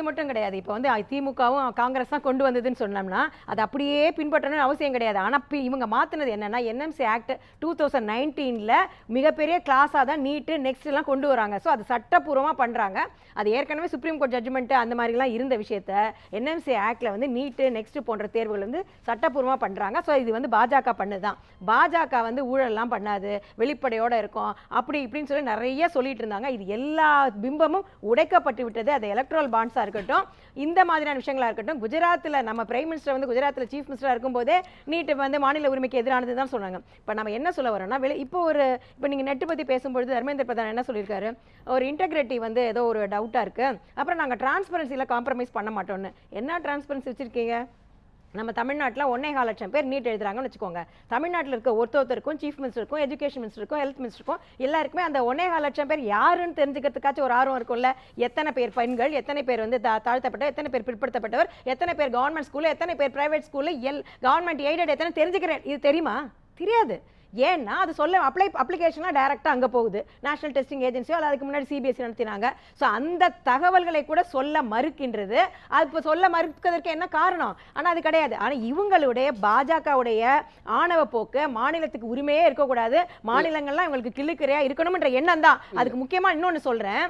அது மட்டும் கிடையாது. இப்போ வந்து திமுகவும் காங்கிரஸ் தான் கொண்டு வந்ததுன்னு சொன்னோம்னா அது அப்படியே பின்பற்றணும்னு அவசியம் கிடையாது. ஆனால் இவங்க மாற்றினது என்னன்னா என்எம்சி ஆக்ட் டூ தௌசண்ட் நைன்டீனில் மிகப்பெரிய கிளாஸாக தான் நீட்டு நெக்ஸ்ட் எல்லாம் கொண்டு வராங்க. ஸோ அது சட்டப்பூர்வமாக பண்ணுறாங்க அது ஏற்கனவே சுப்ரீம் கோர்ட் ஜட்ஜ்மெண்ட்டு அந்த மாதிரிலாம் இருந்த விஷயத்த என்எம்சி ஆக்டில் வந்து நீட்டு நெக்ஸ்ட் போன்ற தேர்வுகள் வந்து சட்டப்பூர்வமாக பண்ணுறாங்க ஸோ இது வந்து பாஜக பண்ணுதான். பாஜக வந்து ஊழல்லாம் பண்ணாது வெளிப்படையோட இருக்கும் அப்படி இப்படின்னு சொல்லி நிறைய சொல்லிட்டு இருந்தாங்க. இது எல்லா பிம்பமும் உடைக்கப்பட்டு விட்டது. அது எலக்ட்ரல் பாண்ட்ஸாக இருக்கட்டும் இந்த மாதிரியான விஷயங்களா இருக்கட்டும் குஜராத்தில் நம்ம பிரைம் மினிஸ்டர் வந்து குஜராத்தில் சீஃப் மினிஸ்டராக இருக்கும்போதே நீட்டு வந்து மாநில உரிமைக்கு எதிரானது தான் சொன்னாங்க. இப்போ நம்ம என்ன சொல்ல வரோம்னா வெளி இப்போ ஒரு இப்போ நீங்கள் நெட்டு பற்றி பேசும்பொழுது தர்மேந்திர பிரதான் என்ன சொல்லியிருக்காரு? ஒரு இன்டெகிரிட்டி வந்து ஏதோ ஒரு டவுட்டாக இருக்கு. அப்புறம் நாங்கள் டிரான்ஸ்பரன்சியில் காம்ப்ரமைஸ் பண்ண மாட்டோம்னு. என்ன டிரான்ஸ்பரன்சி வச்சிருக்கீங்க? நம்ம தமிழ்நாட்டில் ஒன்னே கால் லட்சம் பேர் நீட் எழுதுறாங்கன்னு வச்சுக்கோங்க. தமிழ்நாட்டில் இருக்க ஒருத்தருக்கும் சீஃப் மினிஸ்டருக்கும் எஜுகேஷன் மினிஸ்டருக்கும் ஹெல்த் மினிஸ்டருக்கும் எல்லாருக்குமே அந்த ஒன்னே கால் லட்சம் பேர் யாருன்னு தெரிஞ்சுக்கிறதுக்காச்சும் ஒரு ஆர்வம் இருக்கும்ல? எத்தனை பேர் பெண்கள் எத்தனை பேர் வந்து தா- தாழ்த்தப்பட்டவர் எத்தனை பேர் பிற்படுத்தப்பட்டவர் எத்தனை பேர் கவர்மெண்ட் ஸ்கூலு எத்தனை பேர் பிரைவேட் ஸ்கூலு எல் கவர்மெண்ட் எய்டட் எத்தனை தெரிஞ்சுக்கிறேன். இது தெரியுமா? தெரியாது. ஏன்னா அது சொல்ல அப்ளை அப்ளிகேஷனாக டைரெக்டாக அங்கே போகுது. நேஷனல் டெஸ்டிங் ஏஜென்சியோ அல்லது அதுக்கு முன்னாடி சிபிஎஸ்சி நடத்தினாங்க. ஸோ அந்த தகவல்களை கூட சொல்ல மறுக்கின்றது. அது இப்போ சொல்ல மறுக்கிறதுக்கு என்ன காரணம்? ஆனால் அது கிடையாது. ஆனால் இவங்களுடைய பாஜகவுடைய ஆணவ போக்கு மாநிலத்துக்கு உரிமையே இருக்கக்கூடாது. மாநிலங்கள்லாம் இவங்களுக்கு கிள்ளுக்கிறையா இருக்கணும்ன்ற எண்ணம் தான். அதுக்கு முக்கியமாக இன்னொன்று சொல்கிறேன்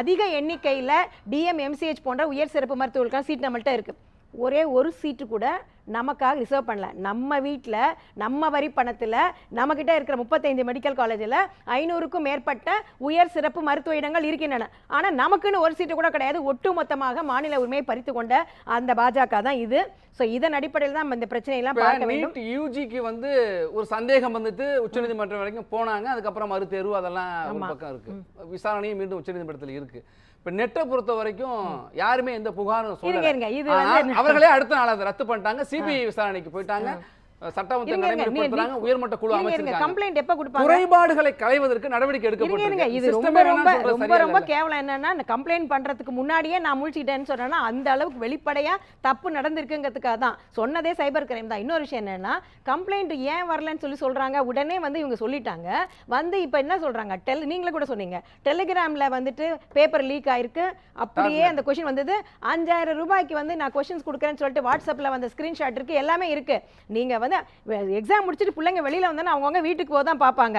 அதிக எண்ணிக்கையில் டிஎம் எம்சிஹெச் போன்ற உயர் சிறப்பு மருத்துவர்களுக்கான சீட் நம்மள்ட்ட இருக்கு. ஒரே ஒரு சீட்டு கூட நமக்காக ரிசர்வ் பண்ணல. நம்ம வீட்டில் நம்ம வரி பணத்தில் நம்மக்கிட்ட இருக்கிற முப்பத்தைந்து மெடிக்கல் காலேஜில் ஐநூறுக்கும் மேற்பட்ட உயர் சிறப்பு மருத்துவ இடங்கள் இருக்கின்றன. ஆனால் நமக்குன்னு ஒரு சீட்டு கூட கிடையாது. ஒட்டுமொத்தமாக மாநில உரிமையை பறித்து கொண்ட அந்த பாஜக தான் இது. ஸோ இதன் அடிப்படையில் தான் இந்த பிரச்சனையெல்லாம் பார்க்க வேண்டும். யூஜிக்கு வந்து ஒரு சந்தேகம் வந்துட்டு உச்சநீதிமன்றம் வரைக்கும் போனாங்க. அதுக்கப்புறம் மறுதேர்வு அதெல்லாம். பக்கம் இருக்கு. விசாரணையும் மீண்டும் உச்சநீதிமன்றத்தில் இருக்கு. இப்ப நெட்டை பொறுத்த வரைக்கும் யாருமே எந்த புகாரும் சொல்லல. வந்து அவர்களே அடுத்த நாள் அதை ரத்து பண்ணிட்டாங்க. சிபிஐ விசாரணைக்கு போயிட்டாங்க. சட்டமன்ற இருங்க, இருங்க. நடைமுறைப்படுத்துறாங்க நீ- உயர்மட்ட குழு இருங்க, இருங்க அமைச்சிருக்காங்க. கம்ப்ளைண்ட் எப்போ கொடுப்பாங்க? குறைபாடுகளை களைவதற்கு நடவடிக்கை எடுக்கப்பட்டிருக்கு. இது ரொம்ப ரொம்ப. கேவலம் என்னன்னா இந்த கம்ப்ளைண்ட் பண்றதுக்கு முன்னாடியே நான் முழிச்சிட்டேன்னு சொன்னேன்னா அந்த அளவுக்கு வெளிப்படையா தப்பு நடந்திருக்குங்கிறதுக்காக தான். சொன்னதே சைபர் கிரைம் தான். இன்னொரு விஷயம் என்னன்னா கம்ப்ளைண்ட் ஏன் வரலன்னு சொல்லி சொல்றாங்க உடனே வந்து இவங்க சொல்லிட்டாங்க. வந்து இப்போ என்ன சொல்றாங்க? டெல் நீங்களே கூட சொன்னீங்க. டெலிகிராம்ல வந்துட்டு பேப்பர் லீக் ஆயிருக்கு. அப்படியே அந்த கொஷின் வந்தது. அஞ்சாயிரம் ரூபாய்க்கு வந்து நான் கொஷின்ஸ் கொடுக்குறேன்னு சொல்லிட்டு வாட்ஸ்அப்ல வந்த ஸ்கிரீன்ஷாட் இருக்கு. எல்லாமே இருக்கு. நீங்க வந்து எக்ஸாம் முடிச்சுட்டு பிள்ளைங்க வெளியில வந்தோன்னா அவங்கவுங்க வீட்டுக்கு போக தான் பார்ப்பாங்க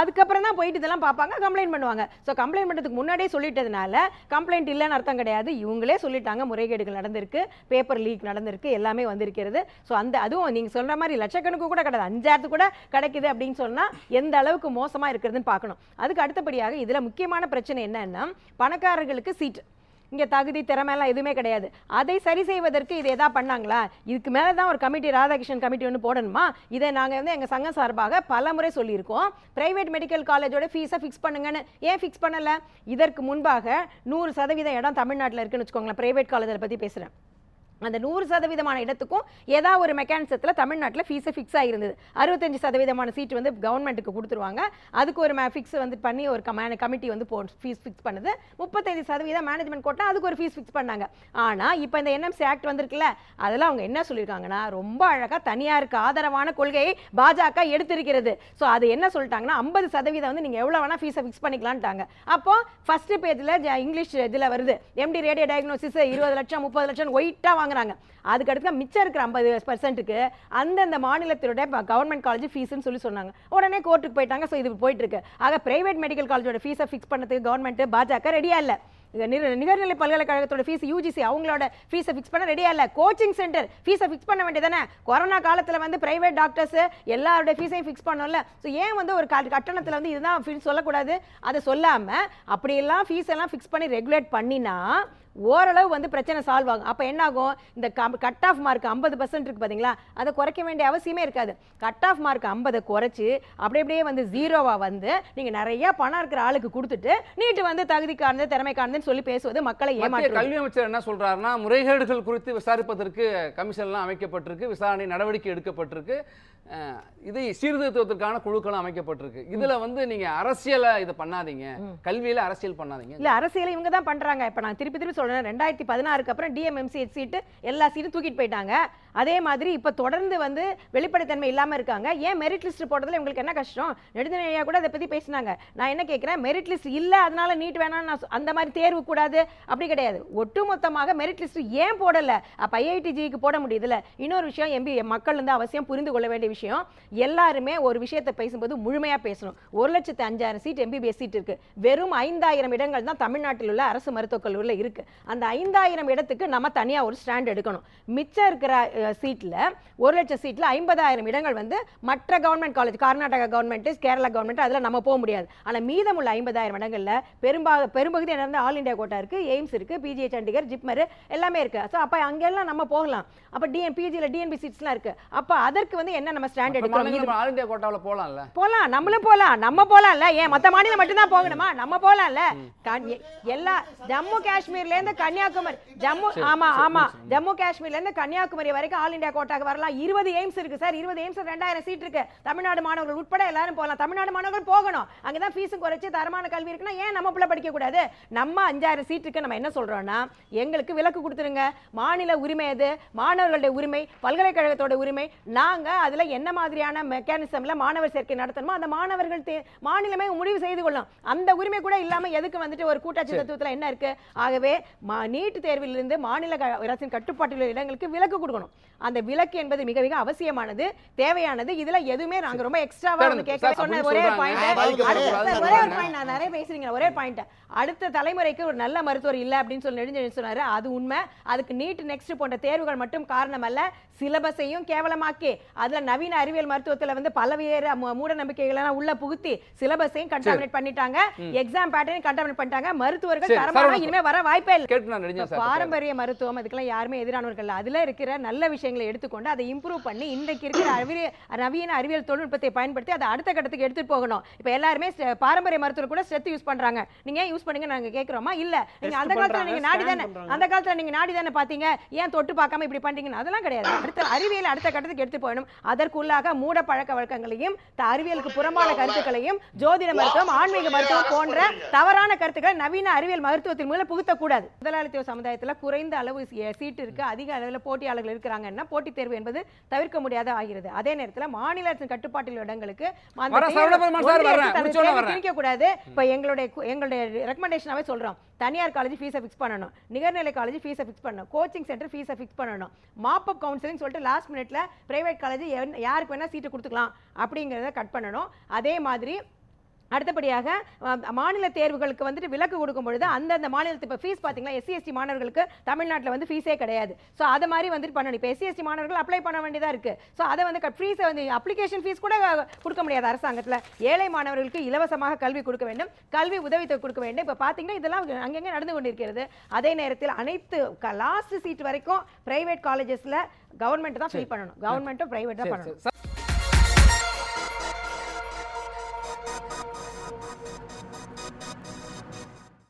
அதுக்கப்புறம் தான் போயிட்டு இதெல்லாம் பார்ப்பாங்க கம்ப்ளைண்ட் பண்ணுவாங்க. ஸோ கம்ப்ளைண்ட் பண்ணுறதுக்கு முன்னாடியே சொல்லிட்டதுனால கம்ப்ளைண்ட் இல்லைன்னு அர்த்தம் கிடையாது. இவங்களே சொல்லிட்டாங்க முறைகேடுகள் நடந்திருக்கு பேப்பர் லீக் நடந்திருக்கு எல்லாமே வந்திருக்கிறது. ஸோ அந்த அதுவும் நீங்க சொல்ற மாதிரி லட்சக்கணக்கு கூட கிடையாது. அஞ்சாயிரத்து கூட கிடைக்குது அப்படின்னு சொன்னா எந்த அளவுக்கு மோசமா இருக்கிறதுன்னு பார்க்கணும். அதுக்கு அடுத்தபடியாக இதில் முக்கியமான பிரச்சனை என்னன்னா பணக்காரர்களுக்கு சீட் இங்கே தகுதி திறமையெல்லாம் எதுவுமே கிடையாது. அதை சரி செய்வதற்கு இது எதா பண்ணாங்களா? இதுக்கு மேலே தான் ஒரு கமிட்டி ராதாகிருஷ்ணன் கமிட்டி ஒன்று போடணுமா? இதை நாங்கள் வந்து எங்கள் சங்கம் சார்பாக பல முறை சொல்லியிருக்கோம். பிரைவேட் மெடிக்கல் காலேஜோட ஃபீஸை ஃபிக்ஸ் பண்ணுங்கன்னு. ஏன் ஃபிக்ஸ் பண்ணலை? இதற்கு முன்பாக நூறு சதவீதம் இடம் தமிழ்நாட்டில் இருக்குன்னு வச்சுக்கோங்களேன். பிரைவேட் காலேஜில் பற்றி பேசுகிறேன் அந்த நூறு சதவீதமான இடத்துக்கும் ஏதாவது ஒரு மெக்கானிசத்தில் தமிழ்நாட்டில் ஃபீஸை ஃபிக்ஸ் ஆகிருந்தது அறுபத்தஞ்சு சதவீதமான சீட் வந்து கவர்மெண்ட்டுக்கு கொடுத்துருவாங்க. அதுக்கு ஒரு ஃபிக்ஸ் வந்து பண்ணி ஒரு கமான கமிட்டி வந்து போ ஃபீஸ் ஃபிக்ஸ் பண்ணுது. முப்பத்தஞ்சு சதவீதம் மேனேஜ்மெண்ட் கோட்டா அதுக்கு ஒரு ஃபீஸ் ஃபிக்ஸ் பண்ணாங்க. ஆனால் இப்போ இந்த என்எம்சி ஆக்ட் வந்திருக்குல்ல அதெல்லாம் அவங்க என்ன சொல்லியிருக்காங்கன்னா ரொம்ப அழகாக தனியாருக்கு ஆதரவான கொள்கையை பாஜக எடுத்திருக்கிறது. ஸோ அது என்ன சொல்லிட்டாங்கன்னா ஐம்பது சதவீதம் வந்து நீங்கள் எவ்வளோ வேணால் ஃபீஸை ஃபிக்ஸ் பண்ணிக்கலான்ட்டாங்க. அப்போது ஃபஸ்ட்டு பேஜில் இங்கிலீஷ் இதில் வருது. எம்டி ரேடியோ டயக்னோசிஸ் இருபது லட்சம் முப்பது லட்சம் ஒயிட்டாக வாங்குறாங்க. அதுக்கடுத்து மிச்சம் இருக்கிற ஐம்பது பர்சன்ட்டுக்கு அந்தந்த மாநிலத்தினுடைய கவர்மெண்ட் காலேஜ் ஃபீஸ்னு சொல்லி சொன்னாங்க. உடனே கோர்ட்டுக்கு போயிட்டாங்க. ஸோ இது போயிட்டு இருக்கு. ஆக பிரைவேட் மெடிக்கல் காலேஜோட ஃபீஸை ஃபிக்ஸ் பண்ணதுக்கு கவர்மெண்ட் பாஜக ரெடியா இல்லை. நிகர்நிலை பல்கலைக்கழகத்தோட ஃபீஸ் யூஜிசி அவங்களோட ஃபீஸை ஃபிக்ஸ் பண்ண ரெடியா இல்லை. கோச்சிங் சென்டர் ஃபீஸை ஃபிக்ஸ் பண்ண வேண்டியதானே கொரோனா காலத்தில் வந்து பிரைவேட் டாக்டர்ஸ் எல்லாரோட ஃபீஸையும் ஃபிக்ஸ் பண்ணோம்ல. ஸோ ஏன் வந்து ஒரு கட்டணத்தில் வந்து இதுதான் ஃபீஸ் சொல்லக்கூடாது? அதை சொல்லாமல் அப்படியெல்லாம் ஃபீஸ் எல்லாம் ஃபிக்ஸ் பண்ணி ரெகுலேட் பண்ணினா ஓரளவு வந்து பிரச்சனை சால்வ் ஆகும். அப்போ என்ன ஆகும் இந்த கட் ஆஃப் மார்க் ஐம்பது பர்சன்ட் இருக்கு பார்த்தீங்களா அதை குறைக்க வேண்டிய அவசியமே இருக்காது. கட் ஆஃப் மார்க் ஐம்பதை குறைச்சி அப்படி அப்படியே வந்து ஜீரோவாக வந்து நீங்கள் நிறைய பணம் இருக்கிற ஆளுக்கு கொடுத்துட்டு நீட்டு வந்து தகுதிக்கானது திறமைக்கானதுன்னு சொல்லி பேசுவது மக்களை ஏமாற்று கல்வி அமைச்சர் என்ன சொல்றாருன்னா முறைகேடுகள் குறித்து விசாரிப்பதற்கு கமிஷன்லாம் அமைக்கப்பட்டிருக்கு விசாரணை நடவடிக்கை எடுக்கப்பட்டிருக்கு. இது சீர்திருத்தத்திற்கான குழுக்களும் அமைக்கப்பட்டிருக்கு. இதுல வந்து நீங்க அரசியலை இதை பண்ணாதீங்க. கல்வியில அரசியல் பண்ணாதீங்க. இல்ல அரசியலை இவங்க தான் பண்றாங்க. இப்ப நான் திருப்பி திருப்பி சொல்றேன் ரெண்டாயிரத்தி பதினாறுக்கு அப்புறம் டிஎம்எம்சி சீட்டு எல்லா சீட்டும் தூக்கிட்டு போயிட்டாங்க. அதே மாதிரி இப்ப தொடர்ந்து வந்து வெளிப்படைத்தன்மை இல்லாம இருக்காங்க. ஏன் மெரிட் லிஸ்ட் போடுறதுல இவங்களுக்கு என்ன கஷ்டம்? நெடுந்தனையா கூட அதை பத்தி பேசினாங்க. நான் என்ன கேட்கிறேன் மெரிட் லிஸ்ட் இல்ல அதனால நீட் வேணாம்னு நான் அந்த மாதிரி தேர்வு கூடாது. அப்படி கிடையாது. ஒட்டுமொத்தமாக மெரிட் லிஸ்ட் ஏன் போடல? அப்ப ஐஐடிஜிக்கு போட முடியுதுல. இன்னொரு விஷயம் எம்பி மக்கள் வந்து அவசியம் புரிந்து கொள்ள வேண்டிய விஷயம். எல்லாருமே ஒரு விஷயத்தை பேசும்போது முழுமையா பேசணும். ஒரு லட்சத்து அஞ்சாயிரம் சீட் எம்பிபிஎஸ் சீட் இருக்கு. வெறும் ஐந்தாயிரம் இடங்கள் தான் தமிழ்நாட்டில் உள்ள அரசு மருத்துவக் கல்லூரியில் இருக்கு. அந்த ஐந்தாயிரம் இடத்துக்கு நம்ம தனியாக ஒரு ஸ்டாண்ட் எடுக்கணும். மிச்சம் இருக்கிற சீட்டில் ஒரு லட்சம் சீட்டில் ஐம்பதாயிரம் இடங்கள் வந்து மற்ற government college Karnataka government Kerala government அதில் நம்ம போக முடியாது. ஆனால் மீதமுள்ள ஐம்பதாயிரம் இடங்களில் பெரும்பாக பெரும்பகுதி இடம் வந்து ஆல் இந்தியா கோட்டா இருக்குது எய்ம்ஸ் இருக்குது பிஜிஐ சண்டிகர் ஜிப்மர் எல்லாமே இருக்குது ஸோ அப்போ அங்கெல்லாம் நம்ம போகலாம். அப்போ டிஎன் பிஜியில் டிஎன்பி சீட்ஸ்லாம் இருக்குது அப்போ அதற்கு வந்து என்ன நம்ம ஸ்டாண்ட் எடுக்கணும். இது ஆல் இந்தியா கோட்டாவில் போலாம்ல? போலாம் நம்மளும் போலாம். நம்ம போலாம்ல. ஏன் மத்த மாநிலம் மட்டும் தான் போகணுமா? நம்ம எ- எல்லா ஜம்மு காஷ்மீர்ல இருந்து கன்னியாகுமரி ஜம்மு ஆமா ஆமா. ஜம்மு காஷ்மீர்ல இருந்து கன்னியாகுமரி வரைக்கும் ஆல் இந்தியா கோட்டாக்கு வரலாம். இருபது எய்ம்ஸ் இருக்கு சார். இருபது எய்ம்ஸ் ரெண்டாயிரம் சீட் இருக்கு. தமிழ்நாடு மாணவர்கள் உட்பட எல்லாரும் போகலாம். தமிழ்நாடு மாணவர்கள் போகணும். அங்கதான் ஃபீஸும் குறைச்சு தரமான கல்வி இருக்குன்னா ஏன் நம்ம பிள்ளை படிக்க கூடாது? நம்ம அஞ்சாயிரம் சீட் இருக்கு. நம்ம என்ன சொல்றோம்னா எங்களுக்கு விலக்கு கொடுத்துருங்க. மாநில உரிமை அது மாணவர்களுடைய உரிமை பல்கலைக்கழகத்தோட உரிமை. நாங்க அதுல என்ன மாதிரியான மெக்கானிசம்ல மாணவர் சேர்க்கை நடத்தணுமோ அந்த மாணவர்கள் மாநிலமே முடிவு செய்து கொள்ளும் அந்த உரிமை கூட இல்லாம எதுக்கு வந்துட்டு ஒரு கூட்டாட்சி தத்துவத்துல என்ன இருக்கு? ஆகவே நீட் தேர்விலிருந்து மாநில அரசின் கட்டுப்பாட்டில் உள்ள இடங்களுக்கு விலக்கு கொடுக்கணும். அந்த விலக்கு என்பது மிக மிக அவசியமானது தேவையானது. இதுல எதுவுமே நாங்க ரொம்ப எக்ஸ்ட்ராவா வந்து சார், கேட்கவே சொன்ன ஒரே. பாயிண்ட் ஒரே ஒரு. பாயிண்ட் நான் நிறைய பேசுறீங்க ஒரே பாயிண்ட் அடுத்த தலைமுறைக்கு ஒரு நல்ல மருத்துவர் இல்ல அப்படின்னு சொல்லி நெடுஞ்செழியன் சொன்னாரு. அது உண்மை. அதுக்கு நீட் நெக்ஸ்ட் போன்ற தேர்வுகள் மட்டும் காரணம் அல்ல சிலபஸையும் கேவலமாக்கி. அதுல நவீன அறிவியல் மருத்துவத்துல வந்து பலவேறு மூட நம்பிக்கைகளை எல்லாம் உள்ள புகுத்தி சிலபஸையும் கண்டாமினேட் பண்ணிட்டாங்க. எக்ஸாம் பேட்டர்னையும் கண்டாமினேட் பண்ணிட்டாங்க. மருத்துவர்கள் சரவணன் இனிமே வர வாய்ப்பே இல்லை. பாரம்பரிய மருத்துவம் அதுக்கெல்லாம் யாருமே எதிரானவர்கள். அதுல இருக்கிற நல்ல விஷயங்களை எடுத்துக்கொண்டு அதை இம்ப்ரூவ் பண்ணி இன்றைக்கு இருக்கிற அறிவியல் நவீன அறிவியல் தொழில்நுட்பத்தை பயன்படுத்தி அதை அடுத்த கட்டத்துக்கு எடுத்துட்டு போகணும். இப்ப எல்லாருமே பாரம்பரிய மருத்துவர் கூட ஸ்ட்ரெத் யூஸ் பண்றாங்க. நீங்க ஏன் யூஸ் பண்ணுங்க நாங்க கேக்குறோமா? இல்ல. நீங்க அந்த காலத்துல நீங்க நாடி தானே. அந்த காலத்துல நீங்க நாடி தானே பாத்தீங்க? ஏன் தொட்டு பார்க்காம இப்படி பண்றீங்கன்னு அதெல்லாம் கிடையாது. அடுத்த அறிவியல் அடுத்த கட்டத்துக்கு எடுத்து போகணும். அதற்குள்ளாக மூட பழக்க வழக்கங்களையும் அறிவியலுக்கு புறம்பான கருத்துக்களையும் ஜோதிட மருத்துவம் ஆன்மீக மருத்துவம் போன்ற தவறான கருத்துக்களை நவீன அறிவியல் மருத்துவத்தின் மூலம் புகுத்தக்கூடாது. முதலாளித்துவ சமுதாயத்துல குறைந்த அளவு சீட்டு இருக்கு அதிக அளவில் போட்டியாளர்கள் இருக்கிறாங்கன்னா போட்டித் தேர்வு என்பது தவிர்க்க முடியாத ஆகிறது. அதே நேரத்துல மாநில அரசின் கட்டுப்பாட்டில் இடங்களுக்கு. திணிக்க கூடாது இப்ப எங்களுடைய எங்களுடைய ரெக்கமெண்டேஷனாவே சொல்றோம். தனியார் காலேஜ் ஃபீஸை ஃபிக்ஸ் பண்ணணும். நிகர்நிலை காலேஜ் ஃபீஸை ஃபிக்ஸ் பண்ணணும். கோச்சிங் சென்டர் ஃபீஸை ஃபிக்ஸ் பண்ணணும். மாப் அப் கவுன்சிலிங் சொல்லிட்டு லாஸ்ட் மினிட்ல பிரைவேட் காலேஜ் யாருக்கு வேணால் சீட்டு கொடுத்துக்கலாம். அப்படிங்கிறத கட் பண்ணணும். அதே மாதிரி அடுத்தபடியாக மாநில தேர்வுகளுக்கு வந்துட்டு விலக்கு கொடுக்கும் பொழுது அந்தந்த மாநிலத்து இப்போ ஃபீஸ் பார்த்தீங்களா? எஸ்சி எஸ்டி மாணவர்களுக்கு தமிழ்நாட்டில் வந்து ஃபீஸே கிடையாது. ஸோ அதை மாதிரி வந்துட்டு பண்ணணும். இப்போ எஸ்சி எஸ்டி மாணவர்கள் அப்ளை பண்ண வேண்டியதாக இருக்கு. ஸோ அதை வந்து ஃபீஸை வந்து அப்ளிகேஷன் ஃபீஸ் கூட கொடுக்க முடியாது அரசாங்கத்தில். ஏழை மாணவர்களுக்கு இலவசமாக கல்வி கொடுக்க வேண்டும். கல்வி உதவித்தொகை கொடுக்க வேண்டும். இப்போ பார்த்தீங்கன்னா இதெல்லாம் அங்கங்கே நடந்து கொண்டிருக்கிறது. அதே நேரத்தில் அனைத்து லாஸ்ட் சீட் வரைக்கும் பிரைவேட் காலேஜஸில் கவர்மெண்ட் தான் ஃபில் பண்ணணும். கவர்மெண்ட்டும் பிரைவேட் தான் பண்ணணும்.